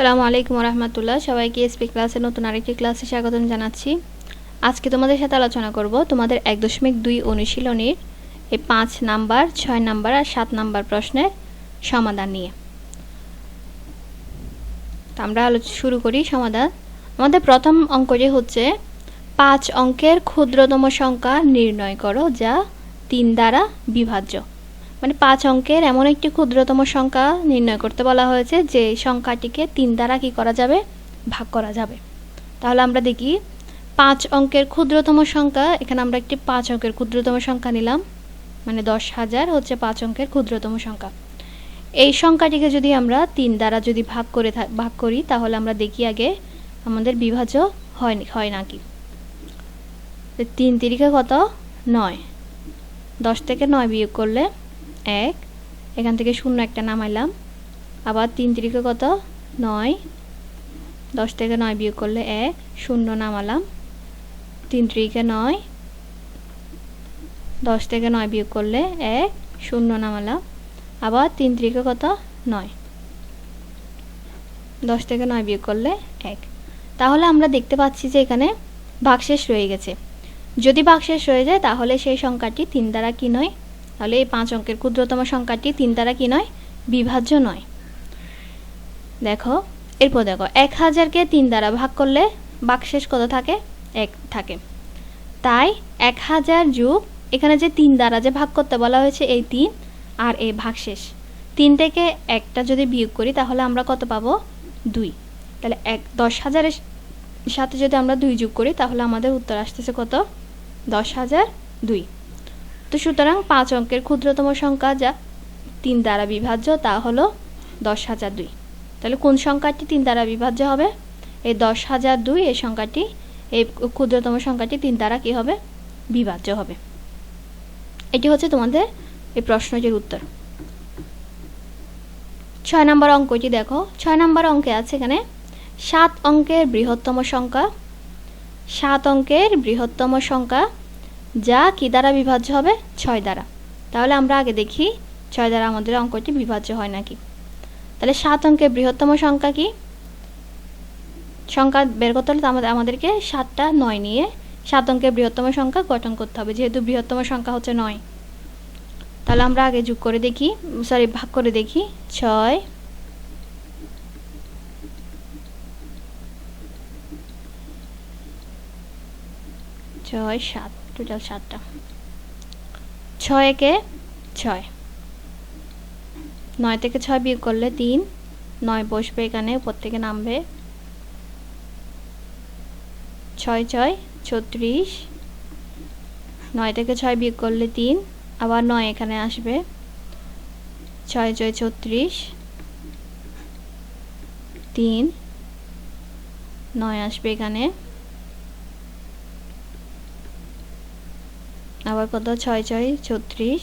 সালামু আলাইকুম রহমতুল্লাহ সবাইকে এসপি ক্লাসে নতুন আরেকটি ক্লাসে স্বাগতম জানাচ্ছি। আজকে তোমাদের সাথে আলোচনা করব তোমাদের এক দশমিক দুই অনুশীলনীর এই পাঁচ নাম্বার, ছয় নাম্বার আর সাত নাম্বার প্রশ্নের সমাধান নিয়ে। আমরা শুরু করি সমাধান। আমাদের প্রথম অঙ্কটি হচ্ছে, পাঁচ অঙ্কের ক্ষুদ্রতম সংখ্যা নির্ণয় করো যা তিন দ্বারা বিভাজ্য। মানে পাঁচ অঙ্কের এমন একটি ক্ষুদ্রতম সংখ্যা নির্ণয় করতে বলা হয়েছে যে সংখ্যাটিকে তিন দ্বারা কি করা যাবে? ভাগ করা যাবে। তাহলে আমরা দেখি, পাঁচ অঙ্কের ক্ষুদ্রতম সংখ্যা, এখানে আমরা একটি পাঁচ অঙ্কের ক্ষুদ্রতম সংখ্যা নিলাম। মানে দশ হাজার হচ্ছে পাঁচ অঙ্কের ক্ষুদ্রতম সংখ্যা। এই সংখ্যাটিকে যদি আমরা তিন দ্বারা যদি ভাগ করে ভাগ করি, তাহলে আমরা দেখি আগে আমাদের বিভাজ্য হয়নি হয় নাকি। তিন তিরিকে কত? নয়। দশ থেকে নয় বিয়োগ করলে এক, এখান থেকে শূন্য একটা নামাইলাম। আবার তিন তিরিকে কত? নয়। দশ থেকে নয় বিয়োগ করলে এক, শূন্য নামালাম। তিন ত্রিকে নয়। দশ থেকে নয় বিয়োগ করলে এক, শূন্য নামালাম। আবার তিন ত্রিকে কত? নয়। দশ থেকে নয় বিয়োগ করলে এক। তাহলে আমরা দেখতে পাচ্ছি যে এখানে ভাগশেষ রয়ে গেছে। যদি ভাগশেষ রয়ে যায়, তাহলে সেই সংখ্যাটি তিন দ্বারা কি নয়? তাহলে এই পাঁচ অঙ্কের ক্ষুদ্রতম সংখ্যাটি তিন দ্বারা কি নয়? বিভাজ্য নয়। দেখো, এরপর দেখো, এক হাজারকে তিন দ্বারা ভাগ করলে বাকশেষ কত থাকে? এক থাকে। তাই এক হাজার যুগ, এখানে যে তিন দ্বারা যে ভাগ করতে বলা হয়েছে, এই তিন আর এই ভাগশেষ। তিন থেকে একটা যদি বিয়োগ করি, তাহলে আমরা কত পাবো? দুই। তাহলে এক, দশ হাজারের সাথে যদি আমরা দুই যোগ করি, তাহলে আমাদের উত্তর আসতেছে কত? দশ হাজার দুই। তো সুতরাং পাঁচ অঙ্কের ক্ষুদ্রতম সংখ্যা যা তিন দ্বারা বিভাজ্য তা হলো দশ হাজার দুই। তাহলে কোন সংখ্যাটি তিন দ্বারা বিভাজ্য হবে? এই দশ হাজার দুই এই সংখ্যাটি, এই ক্ষুদ্রতম সংখ্যাটি তিন দ্বারা কি হবে? বিভাজ্য হবে। এটি হচ্ছে তোমাদের এই প্রশ্নটির উত্তর। ছয় নম্বর অঙ্কটি দেখো। ছয় নম্বর অঙ্কে আছে এখানে সাত অঙ্কের বৃহত্তম সংখ্যা, সাত অঙ্কের বৃহত্তম সংখ্যা যা কি দ্বারা বিভাজ্য হবে? ছয় দ্বারা। তাহলে আমরা আগে দেখি, ছয় দ্বারা আমাদের অঙ্কটি বিভাজ্য হয় নাকি? তাহলে সাত অঙ্কের বৃহত্তম সংখ্যা কি? সংখ্যা বের করতে হলে আমাদের আমাদেরকে সাতটা নয় নিয়ে সাত অঙ্কের বৃহত্তম সংখ্যা গঠন করতে হবে, যেহেতু বৃহত্তম সংখ্যা হচ্ছে নয়। তাহলে আমরা আগে যোগ করে দেখি সরি ভাগ করে দেখি, ছয় ছয়, সাত। টোটাল সাতটা। ছয় একে ছয়। নয় থেকে ছয় বিয়োগ করলে তিন। নয় বসবে এখানে, উপর থেকে নামবে। ছয় ছয়, ছত্রিশ। নয় থেকে ছয় বিয়োগ করলে তিন, আবার নয় এখানে আসবে। ছয় ছয়, ছত্রিশ। তিন। নয় আসবে এখানে। আবার কত? ছয় ছয়, ছত্রিশ।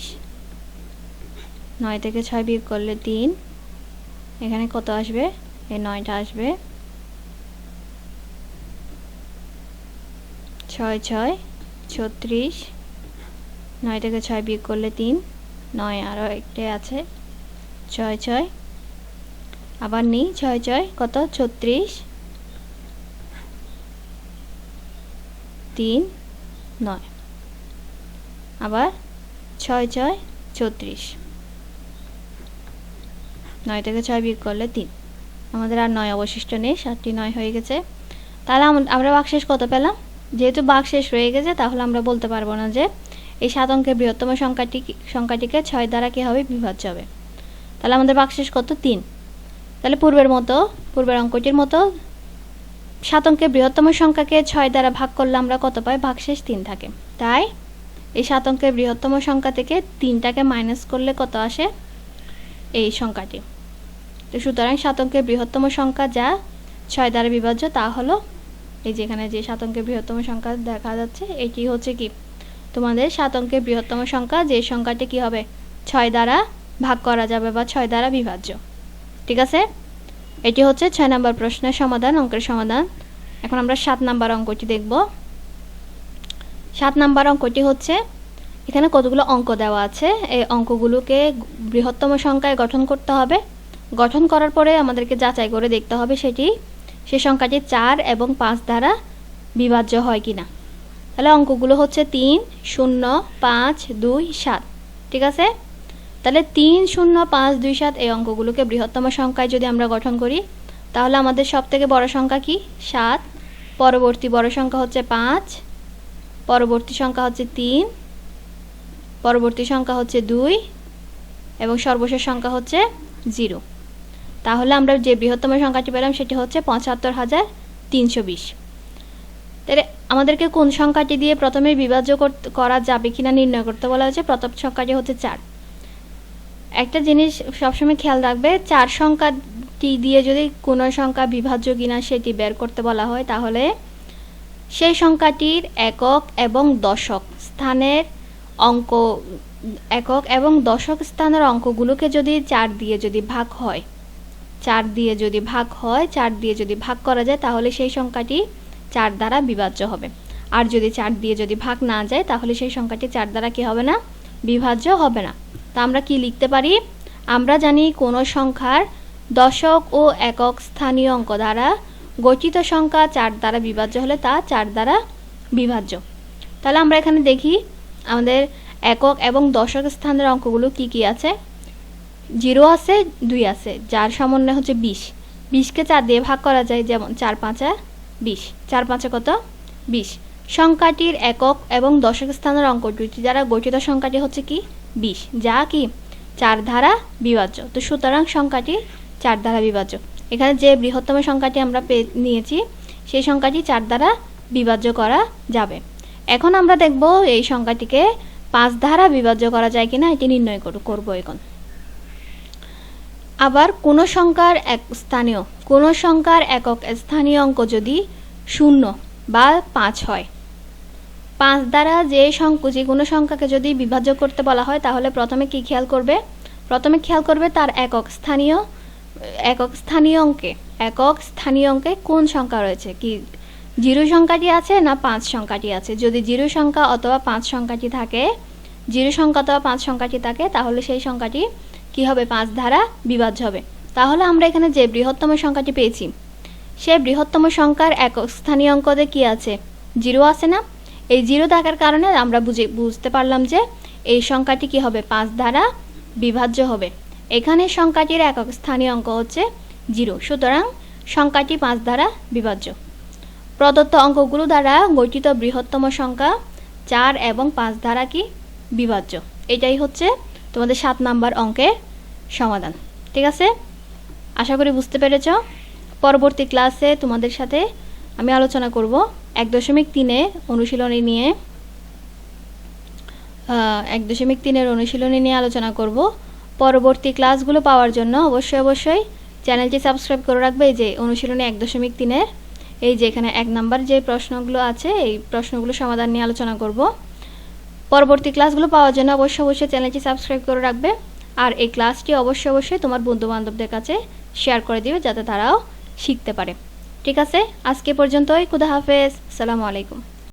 নয় থেকে ছয় বিয়োগ করলে তিন। এখানে কত আসবে? এই নয়টা আসবে। ছয় ছয়, ছত্রিশ। নয় থেকে ছয় বিয়োগ করলে তিন। নয় আরও একটে আছে। ছয় ছয়। আবার নিই। ছয় ছয়, কত? ছত্রিশ। তিন, নয়। আবার ছয় ছয় ছত্রিশ নয় থেকে ছয় বিয়োগ করলে তিন। আমাদের আর নয় অবশিষ্ট নেই, সাতটি নয় হয়ে গেছে। তাহলে আম- আমরা বাকশেষ কত পেলাম? যেহেতু বাকশেষ রয়ে গেছে, তাহলে আমরা বলতে পারব না যে এই সাত অঙ্কের বৃহত্তম সংখ্যাটি সংখ্যাটিকে ছয় দ্বারা কী হবে বিভাজ্য হবে? তাহলে আমাদের বাকশেষ কত? তিন। তাহলে পূর্বের মতো, পূর্বের অঙ্কটির মতো সাত অঙ্কের বৃহত্তম সংখ্যাকে ছয় দ্বারা ভাগ করলে আমরা কত পাই? ভাগশেষ তিন থাকে। তাই এই সাত অঙ্কের বৃহত্তম সংখ্যা থেকে তিনটাকে মাইনাস করলে কত আসে? এই সংখ্যাটি। তো সুতরাং সাত অঙ্কের বৃহত্তম সংখ্যা যা ছয় দ্বারা বিভাজ্য তা হলো এই যেখানে যে সাত অঙ্কের বৃহত্তম সংখ্যা দেখা যাচ্ছে, এটি হচ্ছে কি? তোমাদের সাত অঙ্কের বৃহত্তম সংখ্যা যে সংখ্যাটি কি হবে? ছয় দ্বারা ভাগ করা যাবে বা ছয় দ্বারা বিভাজ্য। ঠিক আছে? এটি হচ্ছে ছয় নম্বর প্রশ্নের সমাধান, অঙ্কের সমাধান। এখন আমরা সাত নাম্বার অঙ্কটি দেখব। সাত নাম্বার অঙ্কটি হচ্ছে, এখানে কতগুলো অঙ্ক দেওয়া আছে, এই অঙ্কগুলোকে বৃহত্তম সংখ্যায় গঠন করতে হবে। গঠন করার পরে আমাদেরকে যাচাই করে দেখতে হবে সেটি, সে সংখ্যাটি চার এবং পাঁচ দ্বারা বিভাজ্য হয় কিনা। তাহলে অঙ্কগুলো হচ্ছে তিন, শূন্য, পাঁচ, দুই, সাত, ঠিক আছে? তাহলে তিন, শূন্য, পাঁচ, দুই, সাত এই অঙ্কগুলোকে বৃহত্তম সংখ্যায় যদি আমরা গঠন করি, তাহলে আমাদের সব থেকে বড় সংখ্যা কি? সাত। পরবর্তী বড় সংখ্যা হচ্ছে পাঁচ। পরবর্তী সংখ্যা হচ্ছে তিন, পরবর্তী সংখ্যা হচ্ছে দুই এবং সর্বশেষ সংখ্যা হচ্ছে জিরো। তাহলে আমরা যে বৃহত্তম সংখ্যাটি পেলাম সেটি হচ্ছে পঁচাত্তর হাজার তিনশো বিশ। তাহলে আমাদেরকে কোন সংখ্যাটি দিয়ে প্রথমে বিভাজ্য করা যাবে কিনা নির্ণয় করতে বলা হয়েছে, প্রথম সংখ্যাটি হচ্ছে চার। একটা জিনিস সবসময় খেয়াল রাখবে, চার সংখ্যাটি দিয়ে যদি কোনো সংখ্যা বিভাজ্য কিনা সেটি বের করতে বলা হয়, তাহলে সেই সংখ্যাটির একক এবং দশক স্থানের অঙ্ক, একক এবং দশক স্থানের অঙ্কগুলোকে যদি চার দিয়ে যদি ভাগ হয়, চার দিয়ে যদি ভাগ হয়, চার দিয়ে যদি ভাগ করা যায়, তাহলে সেই সংখ্যাটি চার দ্বারা বিভাজ্য হবে। আর যদি চার দিয়ে যদি ভাগ না যায়, তাহলে সেই সংখ্যাটি চার দ্বারা কি হবে না? বিভাজ্য হবে না। তা আমরা কি লিখতে পারি? আমরা জানি কোনো সংখ্যার দশক ও একক স্থানীয় অঙ্ক দ্বারা গঠিত সংখ্যা চার দ্বারা বিভাজ্য হলে তা চার দ্বারা বিভাজ্য। তাহলে আমরা এখানে দেখি আমাদের একক এবং দশক স্থানের অঙ্কগুলো কি কি আছে? জিরো আছে, দুই আছে, যার সমন্বয় হচ্ছে বিশ। বিশকে চার দিয়ে ভাগ করা যায় যেমন চার পাঁচা বিশ। চার পাঁচা কত? বিশ। সংখ্যাটির একক এবং দশক স্থানের অঙ্ক দুইটি দ্বারা গঠিত সংখ্যাটি হচ্ছে কি? বিশ। যা কি? চার ধারা বিভাজ্য। তো সুতরাং সংখ্যাটি চার ধারা বিভাজ্য। এখানে যে বৃহত্তম সংখ্যাটি আমরা নিয়েছি, সেই সংখ্যাটি চার দ্বারা বিভাজ্য করা যাবে। এখন আমরা দেখব এই সংখ্যাটিকে পাঁচ দ্বারা বিভাজ্য করা যায় কিনা, এটি নির্ণয় করব এখন। আবার কোনো সংখ্যার এক স্থানীয়, কোনো সংখ্যার একক স্থানীয় অঙ্ক যদি শূন্য বা পাঁচ হয়, পাঁচ দ্বারা যে যে কোনো সংখ্যাকে যদি বিভাজ্য করতে বলা হয়, তাহলে প্রথমে কি খেয়াল করবে? প্রথমে খেয়াল করবে তার একক স্থানীয় একক স্থানীয় অঙ্কে, একক স্থানীয় অঙ্কে কোন সংখ্যা রয়েছে? কি জিরো সংখ্যাটি আছে না পাঁচ সংখ্যাটি আছে? যদি জিরো সংখ্যা অথবা পাঁচ সংখ্যাটি থাকে, জিরো সংখ্যা অথবা পাঁচ সংখ্যাটি থাকে, তাহলে সেই সংখ্যাটি কি হবে? পাঁচ ধারা বিভাজ্য হবে। তাহলে আমরা এখানে যে বৃহত্তম সংখ্যাটি পেয়েছি সে বৃহত্তম সংখ্যার একক স্থানীয় অঙ্কতে কি আছে? জিরো আছে না? এই জিরো থাকার কারণে আমরা বুঝে, বুঝতে পারলাম যে এই সংখ্যাটি কি হবে? পাঁচ দ্বারা বিভাজ্য হবে। এখানে সংখ্যাটির একক স্থানীয় অঙ্ক হচ্ছে জিরো। সুতরাং সংখ্যাটি পাঁচ দ্বারা বিভাজ্য। প্রদত্ত অঙ্কগুলো দ্বারা গঠিত বৃহত্তম সংখ্যা চার এবং পাঁচ দ্বারা কি বিভাজ্য। এটাই হচ্ছে তোমাদের সাত নাম্বার অঙ্কের সমাধান। ঠিক আছে? আশা করি বুঝতে পেরেছ। পরবর্তী ক্লাসে তোমাদের সাথে আমি আলোচনা করব এক দশমিক তিনে অনুশীলনী নিয়ে। এক দশমিক তিনের অনুশীলনী নিয়ে আলোচনা করব। পরবর্তী ক্লাসগুলো পাওয়ার জন্য অবশ্যই অবশ্যই চ্যানেলটি সাবস্ক্রাইব করে রাখবে। যে অনুশীলনী এক দশমিক তিনের, এই যে এখানে এক নাম্বার যে প্রশ্নগুলো আছে, এই প্রশ্নগুলো সমাধান নিয়ে আলোচনা করব। পরবর্তী ক্লাসগুলো পাওয়ার জন্য অবশ্যই অবশ্যই চ্যানেলটি সাবস্ক্রাইব করে রাখবে। আর এই ক্লাসটি অবশ্যই অবশ্যই তোমার বন্ধু বান্ধবদের কাছে শেয়ার করে দিবে, যাতে তারাও শিখতে পারে। ঠিক আছে? আজকে পর্যন্তই। খুদা হাফেজ। সালামু আলাইকুম।